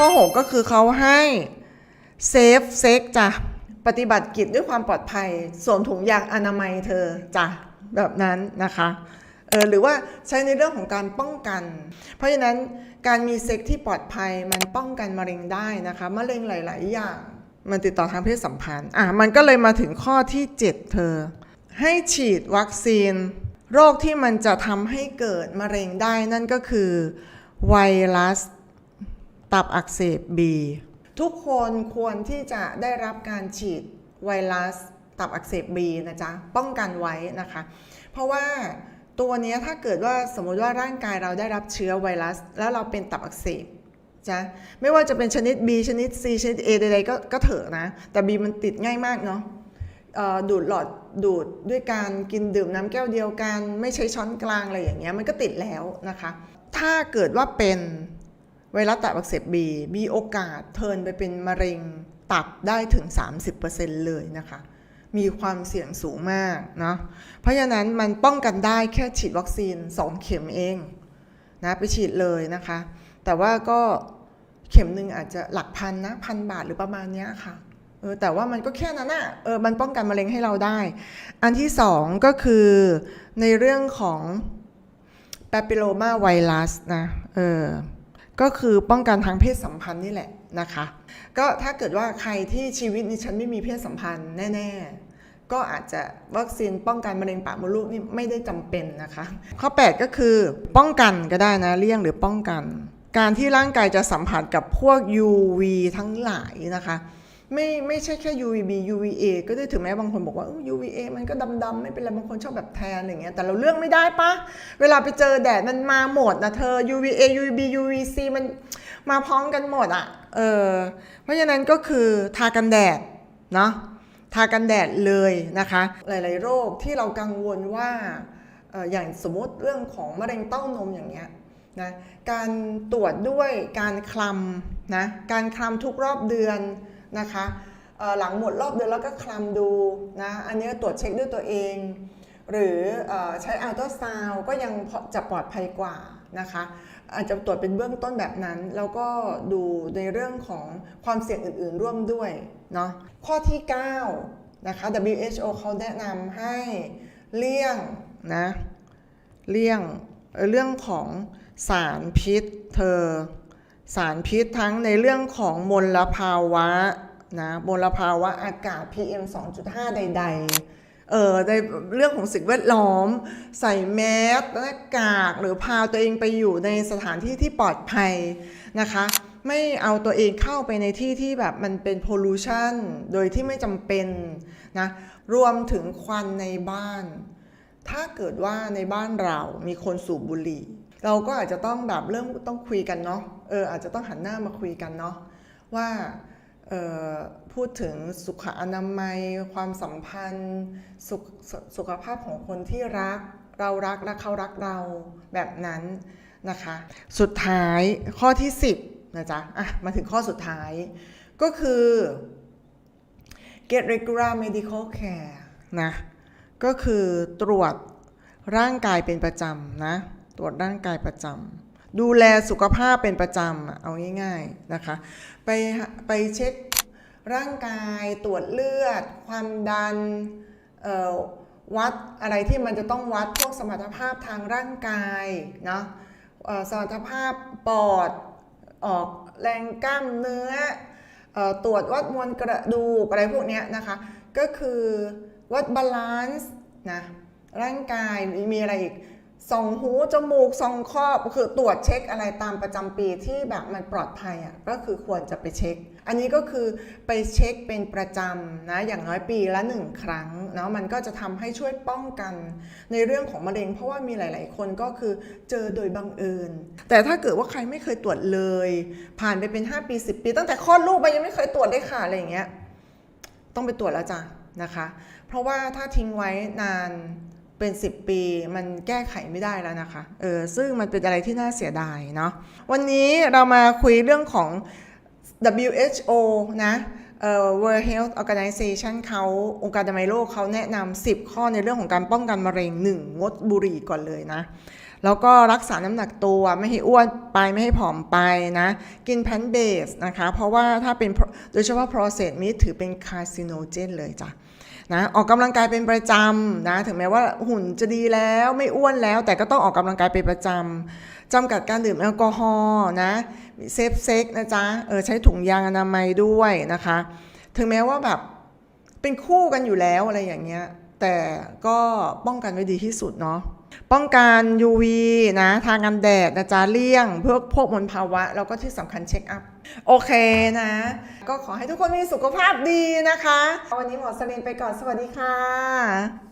ข้อ 6 ก็คือเขาให้เซฟเซ็กจ้ะปฏิบัติกิจด้วยความปลอดภัยสวมถุงยางอนามัยเธอจ้ะแบบนั้นนะคะเออหรือว่าใช้ในเรื่องของการป้องกัน เพราะฉะนั้นการมีเซ็กที่ปลอดภัยมันป้องกันมะเร็งได้นะคะมะเร็งหลาย ๆ อย่างมันติดต่อทางเพศสัมพันธ์อะมันก็เลยมาถึงข้อที่ 7 เธอ ให้ฉีดวัคซีน โรคที่มันจะทำให้เกิดมะเร็งได้นั่นก็คือไวรัส ตับอักเสบ B ทุกคนควรที่จะได้รับการฉีดไวรัสตับอักเสบ B นะจ๊ะ ป้องกันไว้นะคะ เพราะว่าตัวนี้ถ้าเกิดว่าสมมติว่าร่างกายเราได้รับเชื้อไวรัส แล้วเราเป็นตับอักเสบจ้ะไม่ว่าจะเป็นชนิด B ชนิด C ชนิด A ใดๆก็ก็เถอะนะ แต่ B มันติดง่ายมากเนาะดูดหลอดดูดด้วยการกินดื่มน้ำแก้วเดียวกัน ไม่ใช้ช้อนกลางอะไรอย่างเงี้ยมันก็ติดแล้วนะคะ ถ้าเกิดว่าเป็น ไวรัสตับอักเสบบีมีโอกาสเทินไปเป็นมะเร็งตับได้ถึง 30%เลยนะคะ มีความเสี่ยงสูงมากเนาะเพราะฉะนั้นมันป้องกันได้แค่ฉีดวัคซีน 2 เข็มเองนะไปฉีดเลยนะคะ แต่ว่าก็เข็มหนึ่งอาจจะหลักพันนะพันบาทหรือประมาณเนี้ยค่ะเออแต่ว่ามันก็แค่นั้นอะเออมันป้องกันมะเร็งให้เราได้ อันที่สองก็คือในเรื่องของป a ปิโลมาไวรัสนะเออ ก็คือป้องกันทางเพศสัมพันธ์นี่แหละนะคะ ก็ถ้าเกิดว่าใครที่ชีวิตนี้ฉันไม่มีเพศสัมพันธ์แน่ ๆ ก็อาจจะวัคซีนป้องกันมะเร็งปากมดลูกนี่ไม่ได้จำเป็นนะคะ ข้อ 8 ก็คือป้องกันก็ได้นะเลี่ยงหรือป้องกัน การที่ร่างกายจะสัมผัสกับพวก UV ทั้งหลายนะคะ ไม่ไม่ใช่แค่ UVB UVA ก็ได้ถึงแม้บางคนบอกว่า UVA มันก็ดำๆไม่เป็นไรบางคนชอบแบบแทนอย่างเงี้ยแต่เราเลือกไม่ได้ปะเวลาไปเจอแดดมันมาหมดนะเธอ UVA UVB UVC มันมาพร้อมกันหมดอะ่ะเออเพราะฉะนั้นก็คือทากันแดดเนาะทากันแดดเลยนะคะ หลายๆ โรคที่เรากังวลว่าเอ่ออย่างสมมติเรื่องของมะเร็งเต้านมอย่างเงี้ยนะการตรวจด้วยการคลำนะการคลำทุกรอบเดือน นะคะหลังหมดรอบเดือนแล้วก็คลำดูนะอันนี้ตรวจเช็คด้วยตัวเอง หรืออใช้อัลตราซาวก็ยังจะปลอดภัยกว่านะคะอาจจะตรวจเป็นเบื้องต้นแบบนั้น แล้วก็ดูในเรื่องของความเสี่ยงอื่นๆร่วมด้วยเนาะข้อที่9นะคะ WHO เขาแนะนำให้เลี่ยงนะเลี่ยงเอ่อเรื่องของสารพิษเธอ สารพิษทั้งในเรื่องของมลภาวะนะมลภาวะอากาศ PM 2.5 ใด ๆ เออในเรื่องของสิ่งแวดล้อม ใส่แมสหน้ากากหรือพาตัวเองไปอยู่ในสถานที่ที่ปลอดภัยนะคะ ไม่เอาตัวเองเข้าไปในที่ที่แบบมันเป็นโพลูชันโดยที่ไม่จำเป็นนะรวมถึงควันในบ้าน ถ้าเกิดว่าในบ้านเรามีคนสูบบุหรี่ เราก็อาจจะต้องแบบเริ่มต้องคุยกันเนาะ เอออาจจะต้องหันหน้ามาคุยกันเนาะว่าออพูดถึงสุขอนามัย ความสัมพันธ์สุขสสุขภาพของคนที่รัก เรารักและเขารักเราแบบนั้นนะคะ สุดท้ายข้อที่ 10นะจ๊ะอะมาถึงข้อสุดท้ายก็คือ get regular medical care นะก็คือตรวจร่างกายเป็นประจำนะ ตรวจร่างกายประจำ ดูแลสุขภาพเป็นประจำเอาง่ายๆนะคะ ไปไปเช็คร่างกายตรวจเลือด ความดันวัดอะไรที่มันจะต้องวัดพวกสมรรถภาพทางร่างกายเนาะสมรรถภาพปอดออกแรงกล้ามเนื้ออตรวจวัดมวลกระดูกอะไรพวกเนี้ยนะคะ ก็คือวัดบาลานซ์นะร่างกายมีอะไรอีก ส่องหูจมูกส่องคอคือตรวจเช็คอะไรตามประจำปีที่แบบมันปลอดภัยอะก็คือควรจะไปเช็ค อันนี้ก็คือไปเช็คเป็นประจำนะอย่างน้อยปีละหนึ่งครั้งเนาะมันก็จะทำให้ช่วยป้องกันในเรื่องของมะเร็ง เพราะว่ามีหลาย ๆ คนก็คือเจอโดยบังเอิญ แต่ถ้าเกิดว่าใครไม่เคยตรวจเลย ผ่านไปเป็น 5 ปี 10 ปี ตั้งแต่คลอดลูกไปยังไม่เคยตรวจได้ค่ะอะไรอย่างเงี้ยต้องไปตรวจแล้วจ้ะนะคะ เพราะว่าถ้าทิ้งไว้นาน เป็น 10 ปีมันแก้ไขไม่ได้แล้วนะคะ เออซึ่งมันเป็นอะไรที่น่าเสียดายเนาะวันนี้เรามาคุยเรื่องของ WHO นะเอ่อ World Health Organization เขาองค์การอนามัยโลกเขาแนะนำ10 ข้อในเรื่องของการป้องกันมะเร็ง 1. งดบุหรี่ก่อนเลยนะ แล้วก็รักษาน้ำหนักตัวไม่ให้อ้วนไปไม่ให้ผอมไปนะ กินแพนเบสนะคะ เพราะว่าถ้าเป็นโดยเฉพาะ processed meat ถือเป็น carcinogen เลยจ้ะ นะออกกำลังกายเป็นประจำนะถึงแม้ว่าหุ่นจะดีแล้วไม่อ้วนแล้ว แต่ก็ต้องออกกำลังกายเป็นประจำจำกัดการดื่มแอลกอฮอล์นะเซฟเซ็กนะจ๊ะเออใช้ถุงยางอนามัยด้วยนะคะ ถึงแม้ว่าแบบเป็นคู่กันอยู่แล้วอะไรอย่างเงี้ยแต่ก็ป้องกันไว้ดีที่สุดเนาะป้องกัน UV นะทางกันแดดนะจ๊ะเลี่ยงเพื่อพวกมลภาวะ แล้วก็ที่สำคัญเช็คอัพ โอเคนะ ก็ขอให้ทุกคนมีสุขภาพดีนะคะ วันนี้หมอสลินไปก่อนสวัสดีค่ะ